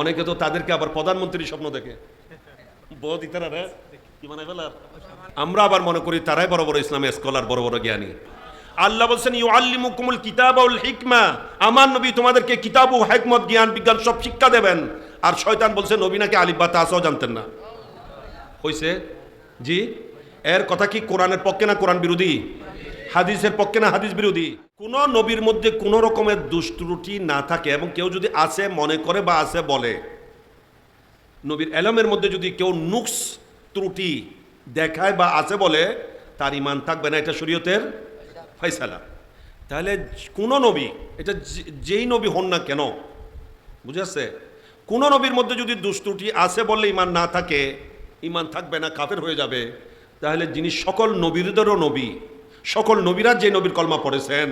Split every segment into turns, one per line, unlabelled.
অনেকে তো তাদেরকে আবার প্রধানমন্ত্রীর স্বপ্ন দেখে। মানে আমরা আবার মনে করি তারাই বড় বড় ইসলামী স্কলার বড় বড় জ্ঞানী। আল্লাহ বলছেন ইউ আল্লিমুকুমুল কিতাব হিকমা। আমার নবী তোমাদেরকে কিতাব ও হেকমত, জ্ঞান, বিজ্ঞান সব শিক্ষা দেবেন। আর শয়তান বলছে, নবী নাকি আলিফ বা তাসাও জানতেন না। হইছে? জি? এর কথা কি কোরআনের পক্ষে না কোরআন বিরোধী? হাদিসের পক্ষে না হাদিস বিরোধী। কোন নবীর মধ্যে কোন রকমের দুষ্ট্রুটি না থাকে এবং কেউ যদি আছে মনে করে বা আছে বলে। নবীর এলমের মধ্যে যদি কেউ নুকস ত্রুটি দেখায় বা আছে বলে, তার ইমান থাকবে না, এটা শরীয়তের ফয়সালা। তাহলে কোন নবী, এটা যেই নবী হন না কেন, বুঝে আসছে? কোন নবীর মধ্যে যদি দুষ্টুটি আছে বললে ইমান না থাকে ইমান থাকবে না, কাফের হয়ে যাবে, তাহলে যিনি সকল নবীদেরও নবী সকল নবীরা যে নবীর কলমা পড়েছেন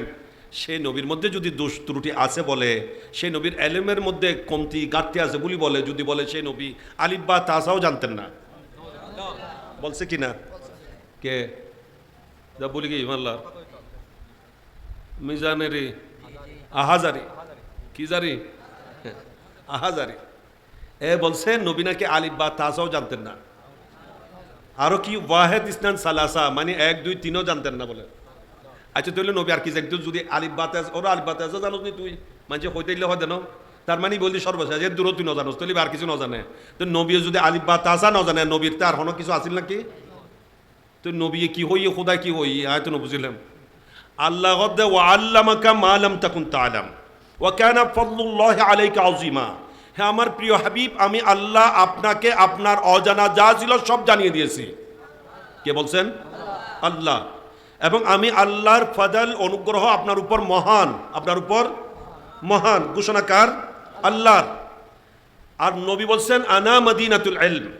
সেই নবীর মধ্যে যদি দোষ ত্রুটি আছে বলে সেই নবীর এলেমের মধ্যে কমতি, ঘাটতি আছে বলি বলে, যদি বলে সেই নবী আলিফ বা তাসাও জানতেন না। বলছে কি না? কে? যা বলি কি ইমাল্লা মিজানেরি? আহাজারি। কি জারি? আহাজারি। এ বলছে, নবী নাকি আলিফ বা তাসাও জানতেন না। আরও কি ওয়াহেদ ইসনান সালাসা? মানে এক, দুই, তিনও জানতেন না বলে। আচ্ছা তাহলে নবী আর কি একটু যদি আলিফ বা তেজ, ওরা আলিফ বা তেজও জানো নি তুই? মানে হইতে ইলে হয় দেন তার মানে বললি সর্বশেষ, এর দূরও তুই নজানোস তাহলে আর কিছু নজানে। তো নবী যদি আলিফ বা তাসা নজানে, নবীর তার হনো কিছু আসিল নাকি? তো নবী কি হই খোদা কি হই হয়তো না বুঝিলাম আল্লাহ আল্লামাকা মালাম তাকুন তালাম ও কেন ফদলুল্লাহ আলাইকা আজিমা হ্যাঁ আমার প্রিয় হাবিব, আমি আল্লাহ আপনাকে, আপনার অজানা যা ছিল সব জানিয়ে দিয়েছি। কে বলছেন? আল্লাহ। এবং আমি আল্লাহর ফদল অনুগ্রহ আপনার উপর মহান। আপনার উপর মহান। ঘোষণাকার আল্লাহর। আর নবী বলছেন, আনা মদিনাতুল এলম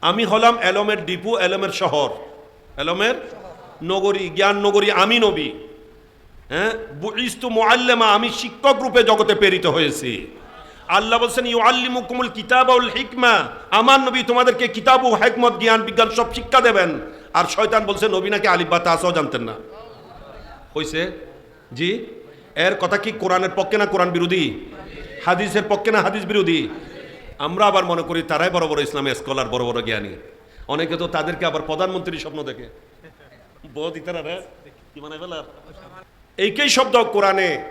আমি হলাম এলমের ডিপু, এলমের শহর। এলমের নগরী, জ্ঞান নগরী, আমি নবী। হ্যাঁ বুইস্তু মুআল্লিমা, আমি শিক্ষক রূপে জগতে প্রেরিত হয়েছি। আল্লাহ বলছেন ইউ আল্লিমুকুমুল কিতাব হিকমা। আমার নবী তোমাদেরকে কিতাব ও হেকমত, জ্ঞান, বিজ্ঞান সব শিক্ষা দেবেন। আর শয়তান বলছে, নবী নাকি আলিফ বা তাসাও জানতেন না? হইছে? জি? এর কথা কি কোরআনের পক্ষে না কোরআন বিরোধী? হাদিসের পক্ষে না হাদিস বিরোধী? আমরা আবার মনে করি, তারাই বড় বড় ইসলামী স্কলার, বড় বড় জ্ঞানী। অনেকে তো তাদেরকে আবার প্রধানমন্ত্রীর স্বপ্ন দেখে। বহুত ইতারা রে? কি মানে এইকেই শব্দ কোরআনে।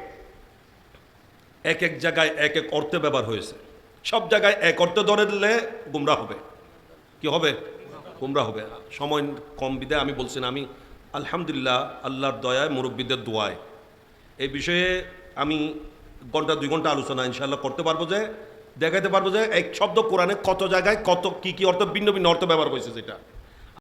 এক এক জায়গায় এক এক অর্থে ব্যবহার হয়েছে। সব জায়গায় এক অর্থে ধরে দিলে গুমরা হবে। কি হবে? গুমরা হবে। সময় কম বিদায়, আমি বলছি না, আমি আলহামদুলিল্লাহ, আল্লাহর দয়ায়, মুরব্বীদের দোয়ায়। এই বিষয়ে আমি ঘণ্টা, দুই ঘণ্টা আলোচনা ইনশাল্লাহ করতে পারব যে, দেখাইতে পারব যে, এক শব্দ কোরআনে কত জায়গায় কত কি কি অর্থ ভিন্ন ভিন্ন অর্থ ব্যবহার করেছে সেটা।